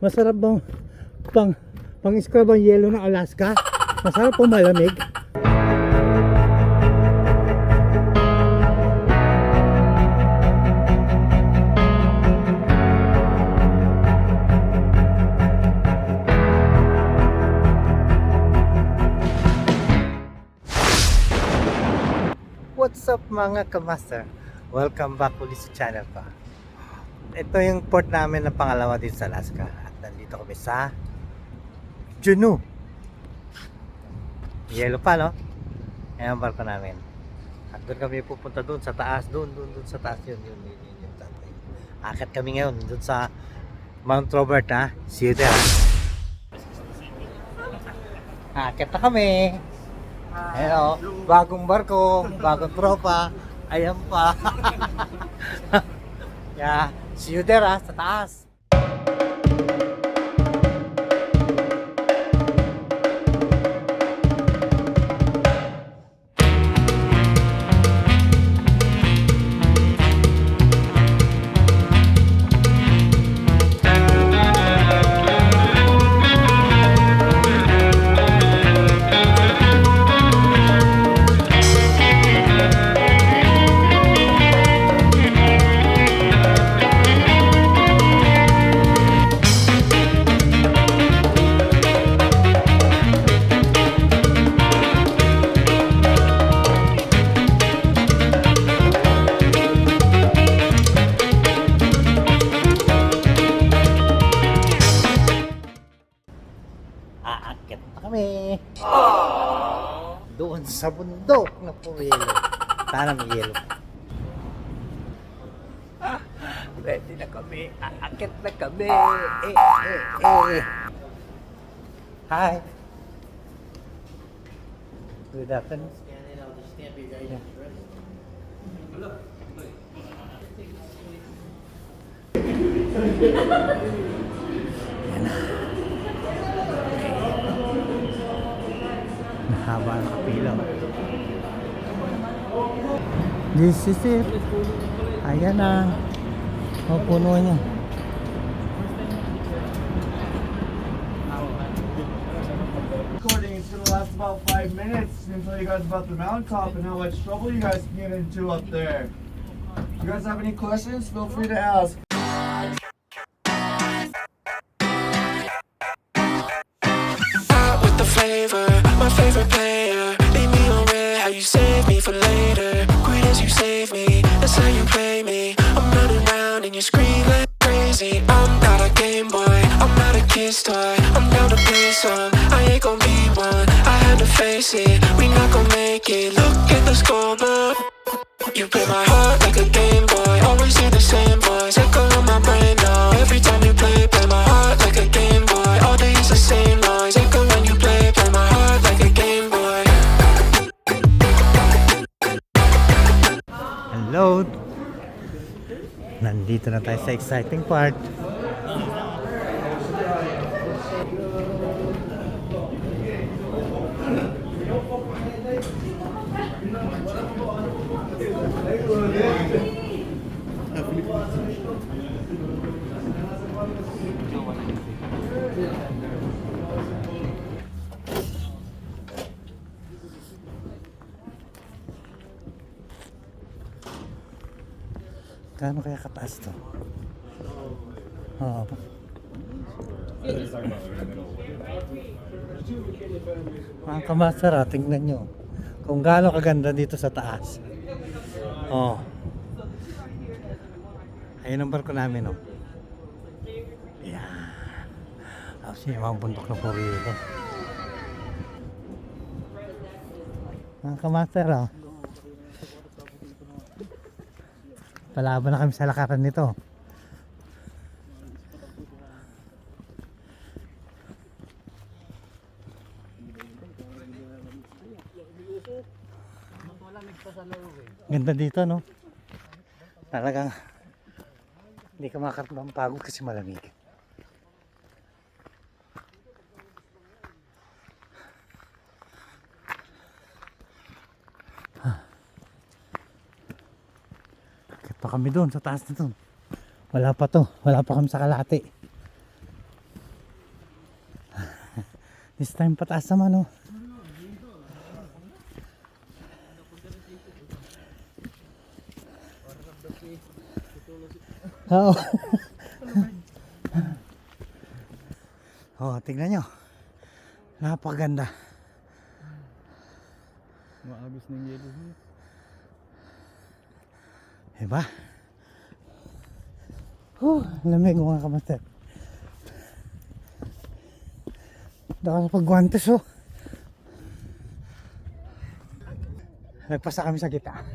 Masarap bang pang pang scrub ang yelo ng Alaska? Masarap po malamig. What's up mga kamaster? Welcome back ulit sa channel ko. Ito yung port namin na pangalawa dito sa Alaska. Nandito kami sa Juneau. Yellow pa, no? Ayan ang barko namin. At doon kami pupunta doon sa taas. Doon, doon, doon sa taas. Yun, yun, yun, yun, yun. Akit kami ngayon doon sa Mount Robert, ha? See you there? Akit na kami. Ayan o, bagong barko, bagong tropa. Ayan pa. yeah, see you there ha, sa taas. Na puro yelo. Sana may. Ready na kami. Aakit na kami. Eh, eh, eh. Hi. Good afternoon. Yeah. Yan na. Mahaba ang kapila. This is it. Ayan na. O, puno niya. recording. It's gonna last about five minutes and tell you guys about the mountaintop and how much trouble you guys can get into up there. If you guys have any questions, feel free to ask. Out with the flavor, my favorite player. To face it, we not gon' make it. Look at the scoreboard. You play my heart like a Game Boy, always hear the same voice. Echo in my brain now. Every time you play, play my heart like a Game Boy. All day it's the same noise. Echo when you play, play my heart like a Game Boy. Hello. Nandito na tayo sa exciting part. Gaano kaya kataas to? Oo. Mga kamaster ah, tingnan nyo. Kung gaano kaganda dito sa taas. Oh. Ayun ang barko namin oh. Yan. Tapos yung mga bundok na puro ito. Mga kamaster ah. Palaban na kami sa lakaran nito. Ganda dito, no? Talagang hindi ka makaramdam pagod kasi malamig. pa kami doon sa taas na doon. Wala pa to. Wala pa kami sa kalate. This time pataas naman oh. Oo. oh, tingnan nyo. Napaganda. Diba? Huh, lamig mga kamaster. Daka sa pagguantes oh. Nagpasa kami sa gitna.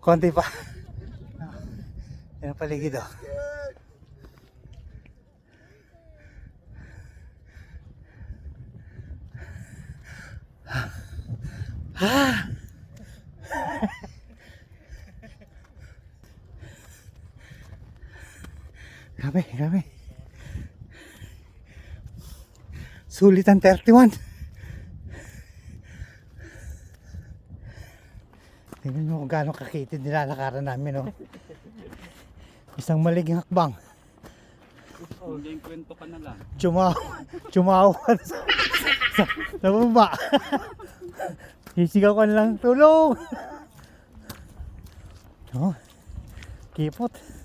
Konti pa. Yan ang paligid oh. Ah! Grabe, grabe. Sulit ang 31. Tingnan nyo kung gaano kakitid nilalakaran namin, oh. Isang maliging hakbang. Oh, yung kwento ka na lang. Chumaw. Chumaw ka sa, sa, sa baba. Sisigaw ka na lang, tulong! Oh, kipot.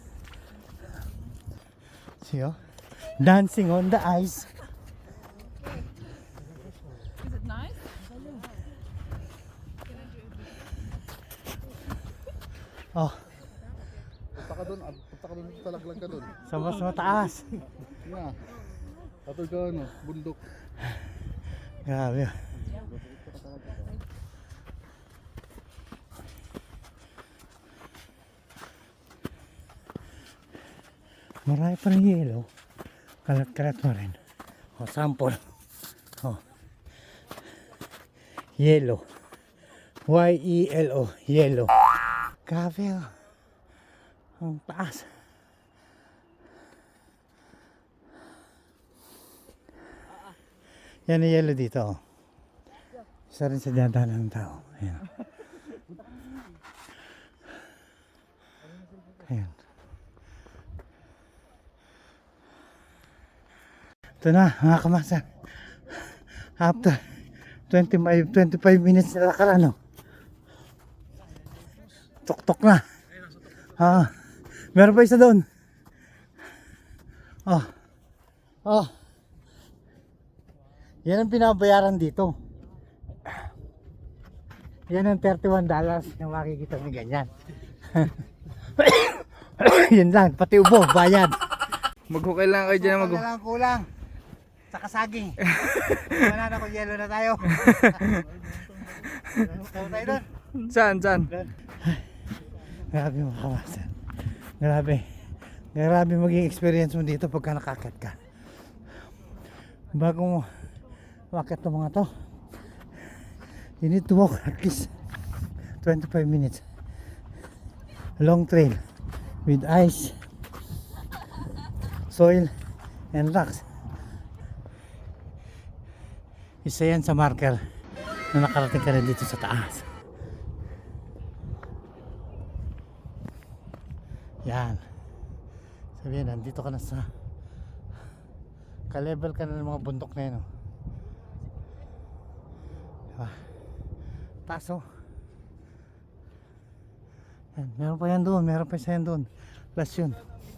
See, oh? Dancing on the ice. Is it nice? Oh, Punta ka doon, punta ka doon, talaglag ka doon. sa mas mataas. Nga. Katol ka ano, bundok. Grabe. Marami pa rin yelo. Kalat-kalat pa rin. O, sample. O. Yelo. Y-E-L-O. Yelo. Grabe oh. Ang taas. Yan ang yellow dito. oh. Isa rin sa dinadaanan ng tao. Ayan. Ayan. Ito na, mga kamasa. After 25, 25 minutes na lakaran, no? Tok-tok na. Ah, meron pa isa doon. Oh. Oh. Yan ang pinabayaran dito. Yan ang 31 dollars na makikita mo ganyan. Yun lang, pati ubo, bayad. Maghukay lang kayo dyan. Mag lang kulang. Sa kasaging. Wala na kung yellow na tayo. Tayo tayo doon. Saan, saan? Grabe mga kamasan. Grabe. Grabe maging experience mo dito pagka nakakit ka. Bago mo wakit ng mga to, you need to walk at least 25 minutes. Long trail with ice, soil, and rocks. Isa yan sa marker na nakarating ka rin dito sa taas. Yan. Sabihin, nandito ka na sa ka-level ka na ng mga bundok na yun. Oh. Diba? Taas oh. Yan, meron pa yan doon, meron pa isa yan doon. Plus yun.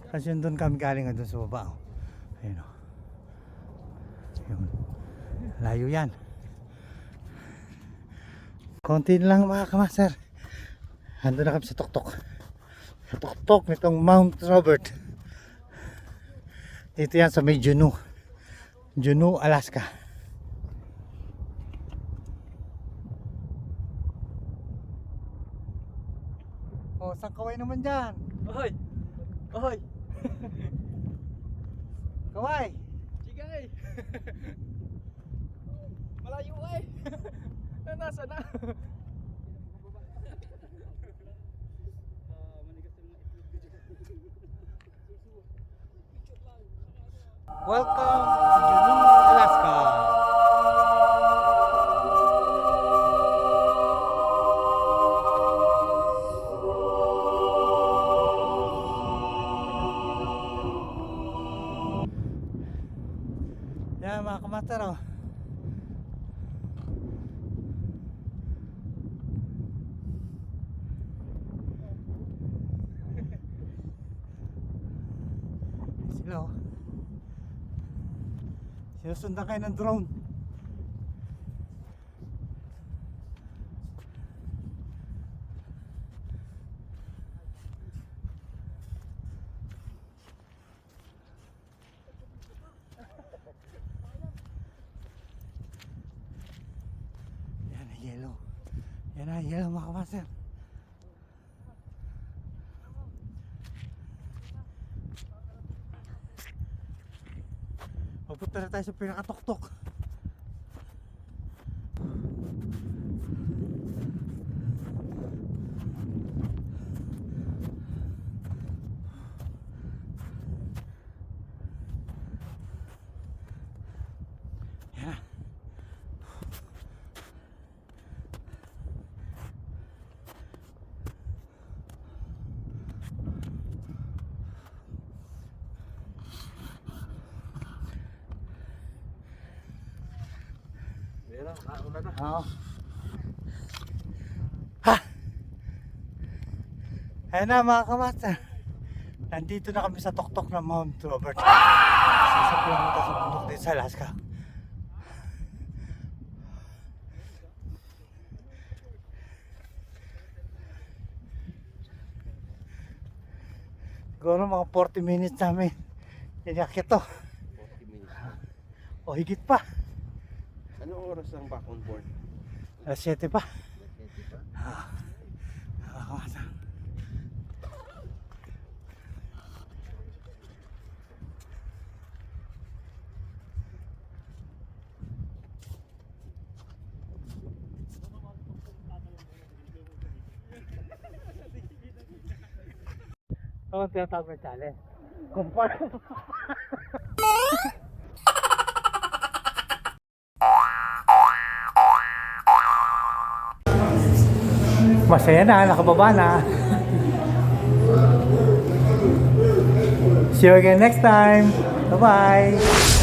Plus yun doon kami galing doon sa baba. Oh. Ayun oh. Yun. Layo yan. Konti lang mga kamaster. Ando na kami sa tuktok. Sa tuktok nitong Mount Robert. Dito yan sa may Juneau. Juneau, Alaska. Oh, saan kaway naman dyan? Oy! Oy! Kaway! Chigay! Malayo eh! Nasa na? Welcome to Juneau, Hello. Sinusundan kayo ng drone. Yan yellow. Yan ang yellow mga kamaster. Papunta na tayo sa pinakatuktok. Yan na. Oo. Ha! Ayan na mga kamaster. Nandito na kami sa tuktok ng Mount Robert. Sa kilometer sa bundok din sa Alaska. Siguro mga 40 minutes namin. Inakit to. 40 minutes. O higit pa. Anong oras ang back on board? Alas 7 pa. Ah. Ah. Ano ang tinatawag na challenge? Compare. Masaya na, nakababa na. See you again next time. Bye-bye.